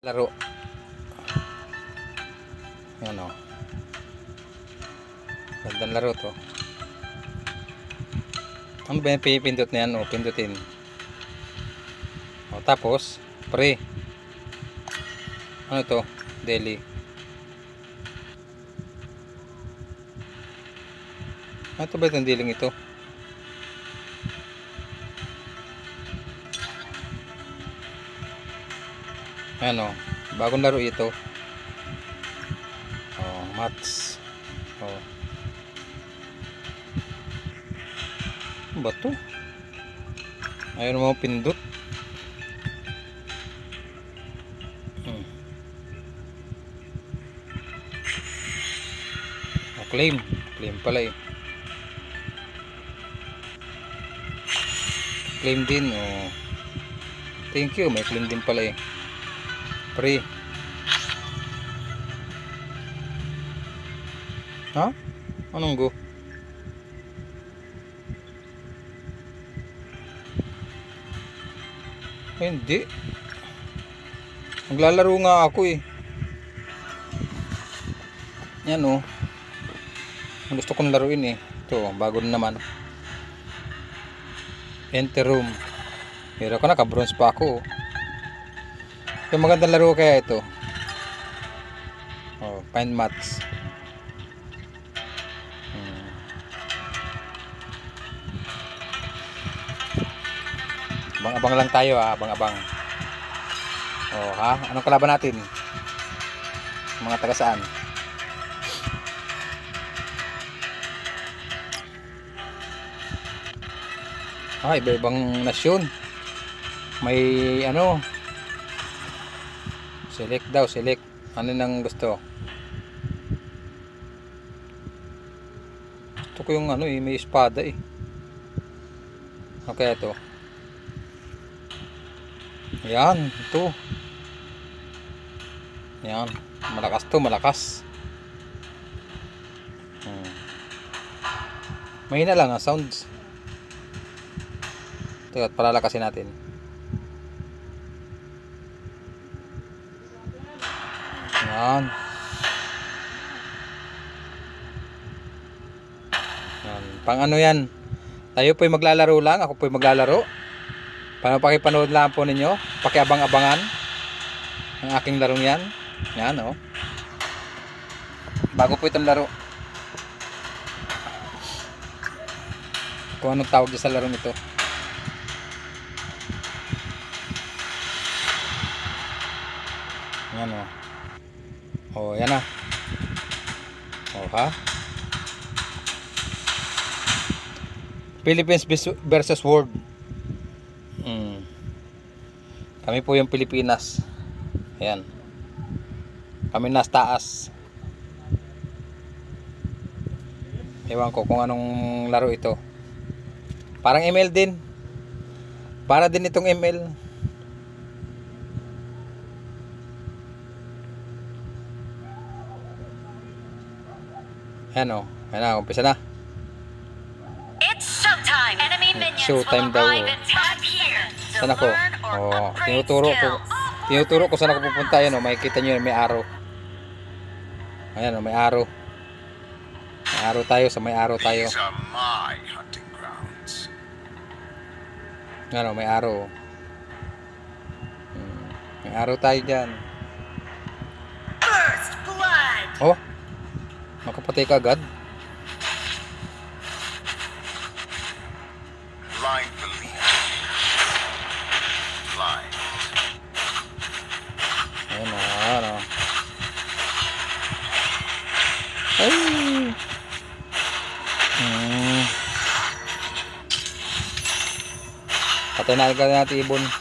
Laro. Yan o. Gandang laro to. Ano ba yung pipindot na yan? O, pindutin. O, tapos, pre. Ano to? Daily. Ano to ba itong diling ito? Ano, bagong laro ito. Oh, mats. Oh. Ano ba? Ayaw mo pindot. Hmm. Oh, claim. Claim pala eh. Claim din. Oh. Thank you. May claim din pala eh. Pre. Ha? Anong go? Ay, hindi. Naglalaro nga ako eh. Yan oh. Gusto kong laruin eh. Ito, bago na naman. Enter room. Pero ako naka-bronze pa ako. oh. Yung magandang laro kaya ito. Oh, find mats. Hmm. Abang-abang lang tayo ah, abang-abang. Oh, ha? Anong kalaban natin? Mga taga saan? Ah, iba-ibang nasyon. May ano, Select daw, select. Ano nang gusto? Gusto ko yung ano eh, may espada eh. Okay, ito. Yan, ito. Yan. Malakas to, malakas. Hmm. Mahina lang ang sounds. Ito, at palalakasin natin. Yan. Yan. Pang ano yan? Tayo po'y maglalaro lang. Ako po'y maglalaro. Para pakipanood lang po ninyo. Pakiabang-abangan. Ang aking larong yan. Yan, oh. Bago po itong laro. Kung anong tawag sa larong ito. Yan, oh. Oh, yan na. Oh, ha? Philippines versus World. Mm. Kami po yung Pilipinas. Ayan. Kami nas taas. Ewan ko kung anong laro ito. Parang ML din. Para din itong ML. Ayan o. Ayan na, umpisa na. It's showtime! Enemy minions Showtime will daw, arrive oh. in time here Saan ako? Oh, tinuturo ko. Tinuturo ko saan ako pupunta. Ayan o, makikita nyo yun, may araw. Ayan o, may araw. May araw tayo, sa may araw tayo. These are my hunting grounds. Ayan o, may araw. Hmm, May araw tayo dyan. First blood! Oh, makapatay ka agad. Blind belief. Blind. Ayan o, ayan o. Ay! Hmm. Patay na agad natin ibon.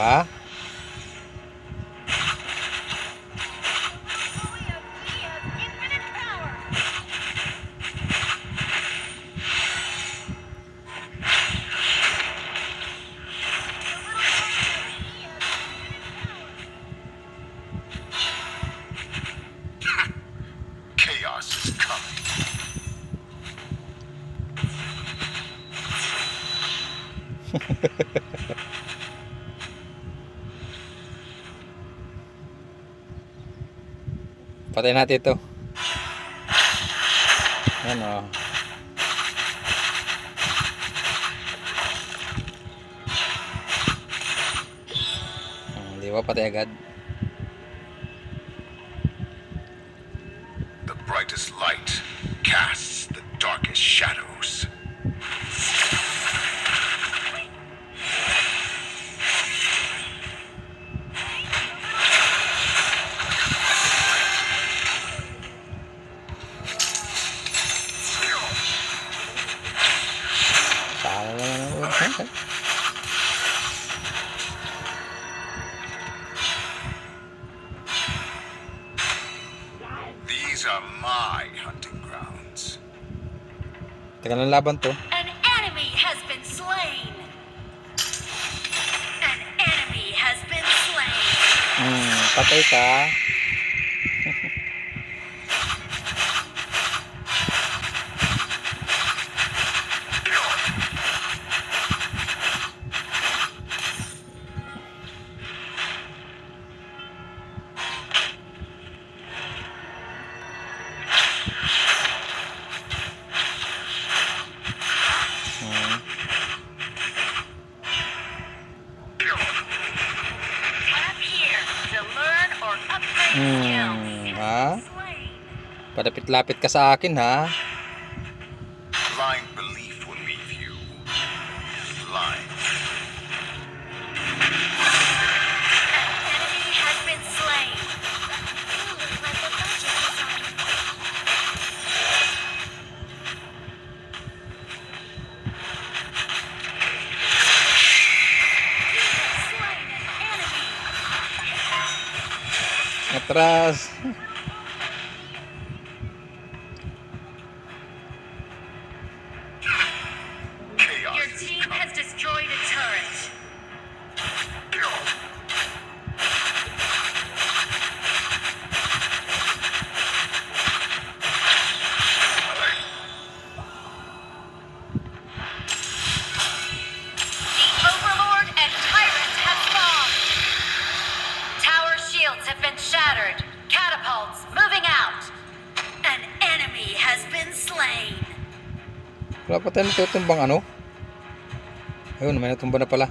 O, Patay natin ito. Yan o. Hmm, Di ba patay agad? These are my hunting grounds. Teka lang laban to. An enemy has been slain. An enemy has been slain. Hmm, patay ka. Hmm, ha? Padapit-lapit ka sa akin ha. atrás. Wala pa tayo natutumbang ano? Ayun, may natumba na pala.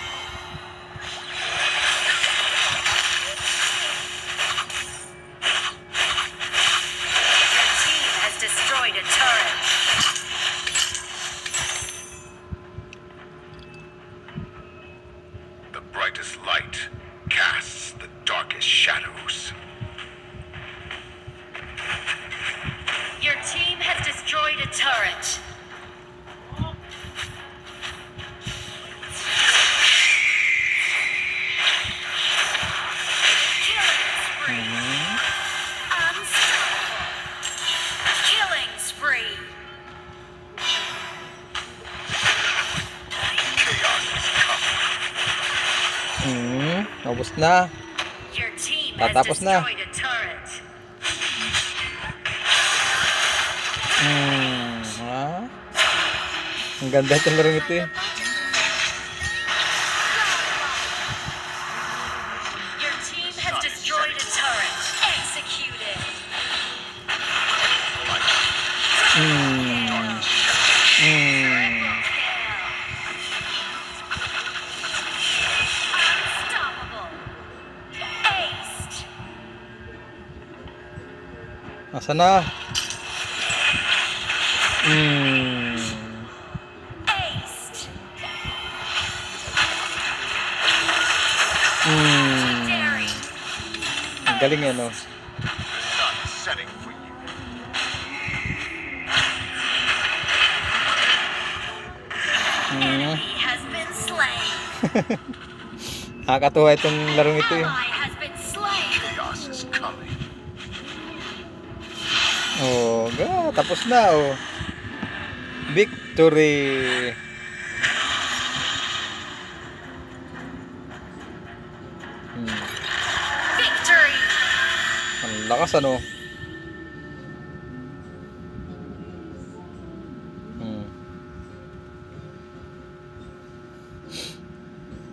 Hmm, ubos na. Tatapos na. Hmm, ha? Ang ganda itong larong ito eh. Asa na? Hmm. Hmm. Ang galing yan, for you. Hmm. Nakakatuwa itong larong ito, eh. Oh, ga, tapos na, oh. Victory! Hmm. Victory. Ang lakas, ano? Hmm.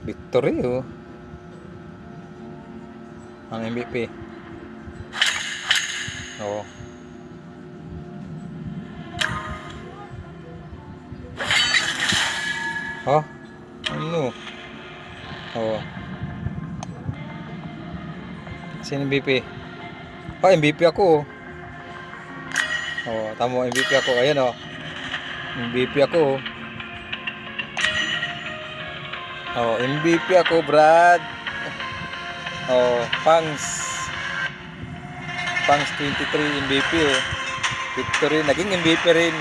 Victory, oh. Ang MVP. Oo. Ha? Ano? Oo. Sino MVP? Ah, MVP ako. oh. Oh, tamo MVP ako. Ayan oh. MVP ako. oh. Oh, MVP ako, Brad. Oh, Pangs. Pangs 23 MVP oh. Victory, naging MVP rin.